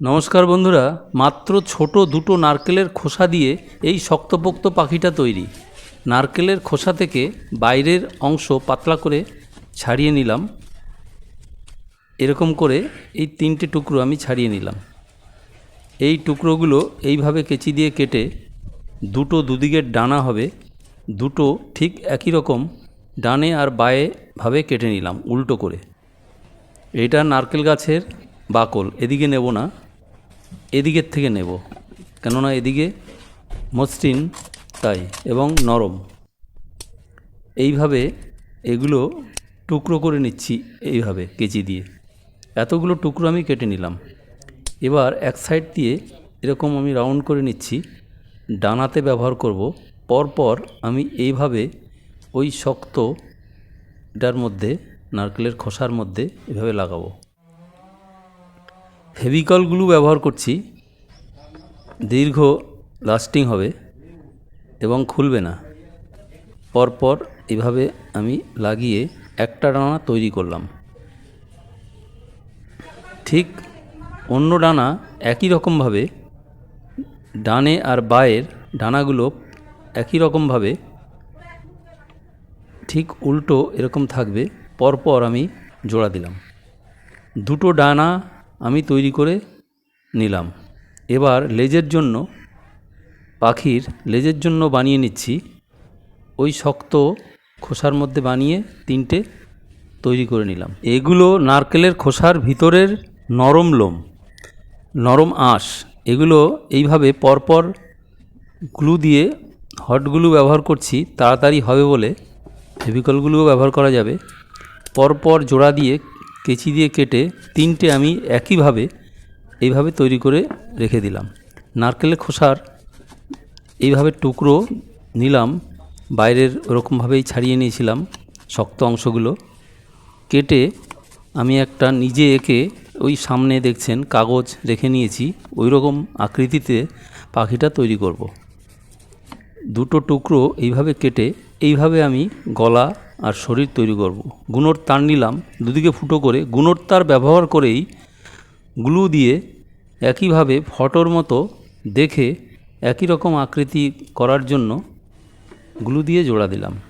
নমস্কার বন্ধুরা, মাত্র ছোট দুটো নারকেলের খোসা দিয়ে এই শক্তপোক্ত পাখিটা তৈরি। নারকেলের খোসা থেকে বাইরের অংশ পাতলা করে ছাড়িয়ে নিলাম। এরকম করে এই তিনটে টুকরো আমি ছাড়িয়ে নিলাম। এই টুকরোগুলো এইভাবে কেচি দিয়ে কেটে দুটো দুদিকের ডানা হবে। দুটো ঠিক একই রকম ডানে আর বায়ে ভাবে কেটে নিলাম উল্টো করে। এটা নারকেল গাছের বাকল, এদিকে নেব না। এদিকের থেকে নেব। কেননা এদিকে মসৃণ তাই, এবং নরম। এইভাবে এগুলো টুকরো করে নিচ্ছি এইভাবে কেচি দিয়ে। এতগুলো টুকরো আমি কেটে নিলাম। এবার এক সাইড দিয়ে এরকম আমি রাউন্ড করে নিচ্ছি। ডানাতে ব্যবহার করব। পরপর আমি এইভাবে ওই শক্ত এটার মধ্যে, নারকেলের খোসার মধ্যে এভাবে লাগাবো। ফেভিকলগুলো ব্যবহার করছি, দীর্ঘ, লাস্টিং হবে এবং খুলবে না। পরপর এভাবে আমি লাগিয়ে একটা ডানা তৈরি করলাম। ঠিক অন্য ডানা একই রকমভাবে, ডানে আর বায়ের ডানাগুলো একই রকমভাবে, ঠিক উল্টো এরকম থাকবে। পরপর আমি জোড়া দিলাম। দুটো ডানা আমি তৈরি করে নিলাম। এবার লেজের জন্য, পাখির লেজের জন্য বানিয়ে নিচ্ছি। ওই শক্ত খোসার মধ্যে বানিয়ে তিনটে তৈরি করে নিলাম। এগুলো নারকেলের খোসার ভিতরের নরম লোম, নরম আঁশ, এগুলো এইভাবে পরপর গ্লু দিয়ে হট গ্লু ব্যবহার করছি, তাড়াতাড়ি হবে বলে ফেভিকলগুলোও ব্যবহার করা যাবে। পরপর জোড়া দিয়ে কেচি দিয়ে কেটে তিনটে আমি একইভাবে এইভাবে তৈরি করে রেখে দিলাম নারকেলের খোসার এইভাবে টুকরো নিলাম, বাইরের ওরকমভাবেই ছাড়িয়ে নিয়েছিলাম শক্ত অংশগুলো কেটে আমি একটা নিজে এঁকে ওই সামনে দেখছেন কাগজ রেখে নিয়েছি ওই রকম আকৃতিতে পাখিটা তৈরি করব। দুটো টুকরো এইভাবে কেটে এইভাবে আমি গলা আর শরীর তৈরি করব। গুণোর তার নিলাম, দুদিকে ফুটো করে গুণোর তার ব্যবহার করেই গ্লু দিয়ে একইভাবে ফটোর মতো দেখে একই রকম আকৃতি করার জন্য গ্লু দিয়ে জোড়া দিলাম।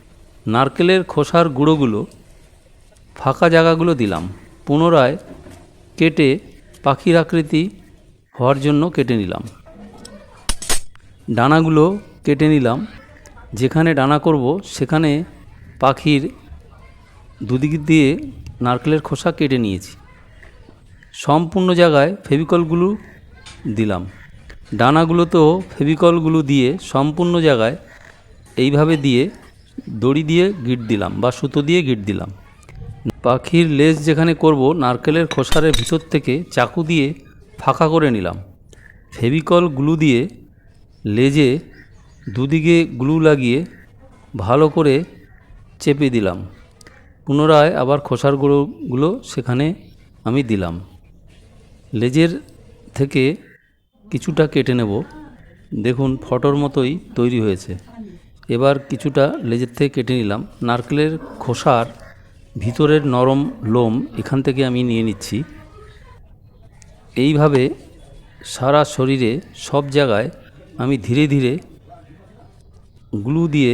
নারকেলের খোসার গুঁড়োগুলো ফাঁকা জায়গাগুলো দিলাম। পুনরায় কেটে পাখির আকৃতি হওয়ার জন্য কেটে নিলাম। ডানাগুলো কেটে নিলাম। যেখানে ডানা করব, সেখানে পাখির দুদিক দিয়ে নারকেলের খোসা কেটে নিয়েছি। সম্পূর্ণ জায়গায় ফেভিকলগুলো দিলাম। ডানাগুলোতেও ফেভিকলগুলো দিয়ে সম্পূর্ণ জায়গায় এইভাবে দিয়ে দড়ি দিয়ে গিট দিলাম বা সুতো দিয়ে গিট দিলাম। পাখির লেজ যেখানে করব নারকেলের খোসারের ভিতর থেকে চাকু দিয়ে ফাঁকা করে নিলাম। ফেভিকল গ্লু দিয়ে লেজে দুদিকে গ্লু লাগিয়ে ভালো করে চেপে দিলাম। পুনরায় আবার খোসার গুঁড়োগুলো সেখানে আমি দিলাম। লেজের থেকে কিছুটা কেটে নেব। দেখুন, ফটোর মতোই তৈরি হয়েছে। এবার কিছুটা লেজের থেকে কেটে নিলাম। নারকেলের খোসার ভিতরের নরম লোম এখান থেকে আমি নিয়ে নিচ্ছি। এইভাবে সারা শরীরে সব জায়গায় আমি ধীরে ধীরে গ্লু দিয়ে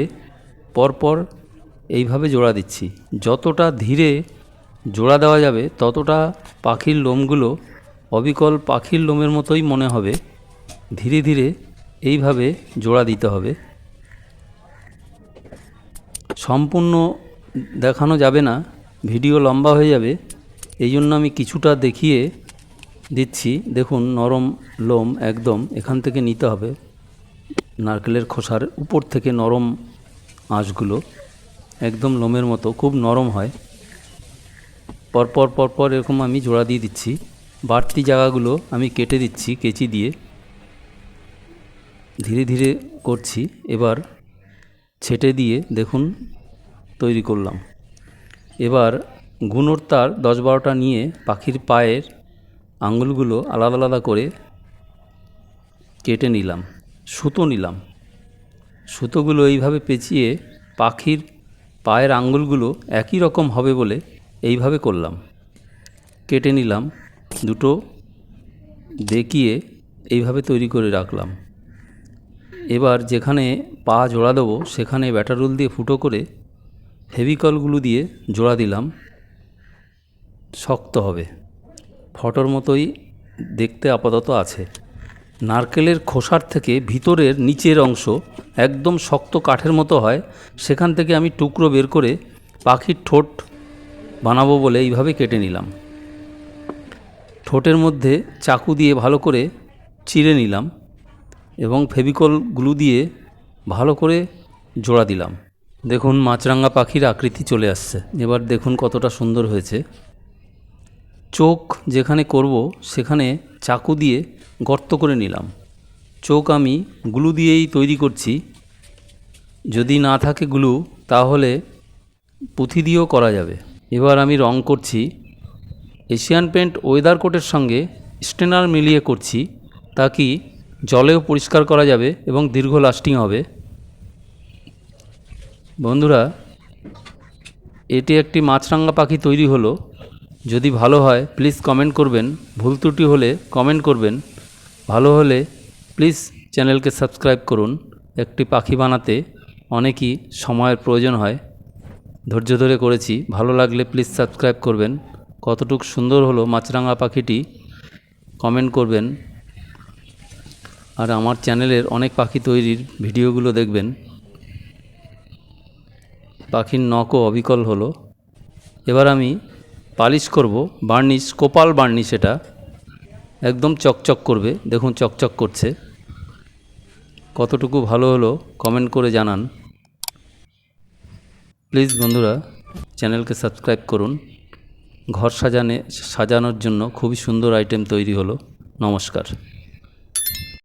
পরপর এইভাবে জোড়া দিচ্ছি। যতটা ধীরে জোড়া দেওয়া যাবে, ততটা পাখির লোমগুলো অবিকল পাখির লোমের মতোই মনে হবে। ধীরে ধীরে এইভাবে জোড়া দিতে হবে। সম্পূর্ণ দেখানো যাবে না, ভিডিও লম্বা হয়ে যাবে। এই জন্য আমি কিছুটা দেখিয়ে দিচ্ছি। দেখুন, নরম লোম একদম এখান থেকে নিতে হবে। নারকেলের খোসার উপর থেকে নরম আঁশগুলো। একদম লোমের মতো, খুব নরম হয়। পরপর পরপর এরকম আমি জোড়া দিয়ে দিচ্ছি। বাড়তি জায়গাগুলো আমি কেটে দিচ্ছি, কেচি দিয়ে। ধীরে ধীরে করছি। এবার ছেটে দিয়ে দেখুন, তৈরি করলাম। এবার গুণোর তার দশ বারোটা নিয়ে পাখির পায়ের আঙুলগুলো আলাদা আলাদা করে কেটে নিলাম। সুতো নিলাম। সুতোগুলো এইভাবে পেঁচিয়ে পাখির পায়ের আঙুলগুলো একই রকম হবে বলে এইভাবে করলাম। কেটে নিলাম, দুটো দেখিয়ে এইভাবে তৈরি করে রাখলাম। এবার যেখানে পা জোড়া দেবো, সেখানে ব্যাটার রোল দিয়ে ফুটো করে ফেভিকলগুলো দিয়ে জোড়া দিলাম। শক্ত হবে। ফটোর মতোই দেখতে আপাতত আছে। নারকেলের খোসার থেকে ভিতরের নিচের অংশ একদম শক্ত কাঠের মতো হয়, সেখান থেকে আমি টুকরো বের করে পাখির ঠোঁট বানাবো বলে এইভাবে কেটে নিলাম। ঠোঁটের মধ্যে চাকু দিয়ে ভালো করে চিড়ে নিলাম এবং ফেভিকল গ্লু দিয়ে ভালো করে জোড়া দিলাম। দেখুন মাছরাঙা পাখির আকৃতি চলে আসছে। এবার দেখুন কতটা সুন্দর হয়েছে। চোখ যেখানে করব সেখানে চাকু দিয়ে গর্ত করে নিলাম। চোখ আমি গ্লু দিয়েই তৈরি করছি। যদি না থাকে গ্লু, তাহলে পুঁথি দিয়েও করা যাবে। এবার আমি রং করছি। এশিয়ান পেন্ট ওয়েদার কোটের সঙ্গে স্টেনার মিলিয়ে করছি, তা কি জলেও পরিষ্কার করা যাবে এবং দীর্ঘ লাস্টিং হবে? বন্ধুরা, এটি একটি মাছরাঙা পাখি তৈরি হলো। যদি ভালো হয়, প্লিজ কমেন্ট করবেন। ভুল ত্রুটি হলে কমেন্ট করবেন। ভালো হলে প্লিজ চ্যানেলকে সাবস্ক্রাইব করুন। একটি পাখি বানাতে অনেকই সময়ের প্রয়োজন হয়। ধৈর্য ধরে করেছি। ভালো লাগলে প্লিজ সাবস্ক্রাইব করবেন। কতটুক সুন্দর হলো মাছরাঙা পাখিটি। কমেন্ট করবেন। আর আমার চ্যানেলের অনেক পাখি তৈরির ভিডিওগুলো দেখবেন। পাখির নখও অবিকল হলো। এবার আমি পালিশ করব। বার্নিশ, কোপাল বার্নিশ এটা। একদম চকচক করবে। দেখুন চকচক করছে। কতটুকু ভালো হলো কমেন্ট করে জানান। প্লিজ বন্ধুরা, চ্যানেলকে সাবস্ক্রাইব করুন। ঘর সাজানে, সাজানোর জন্য খুবই সুন্দর আইটেম তৈরি হলো। নমস্কার।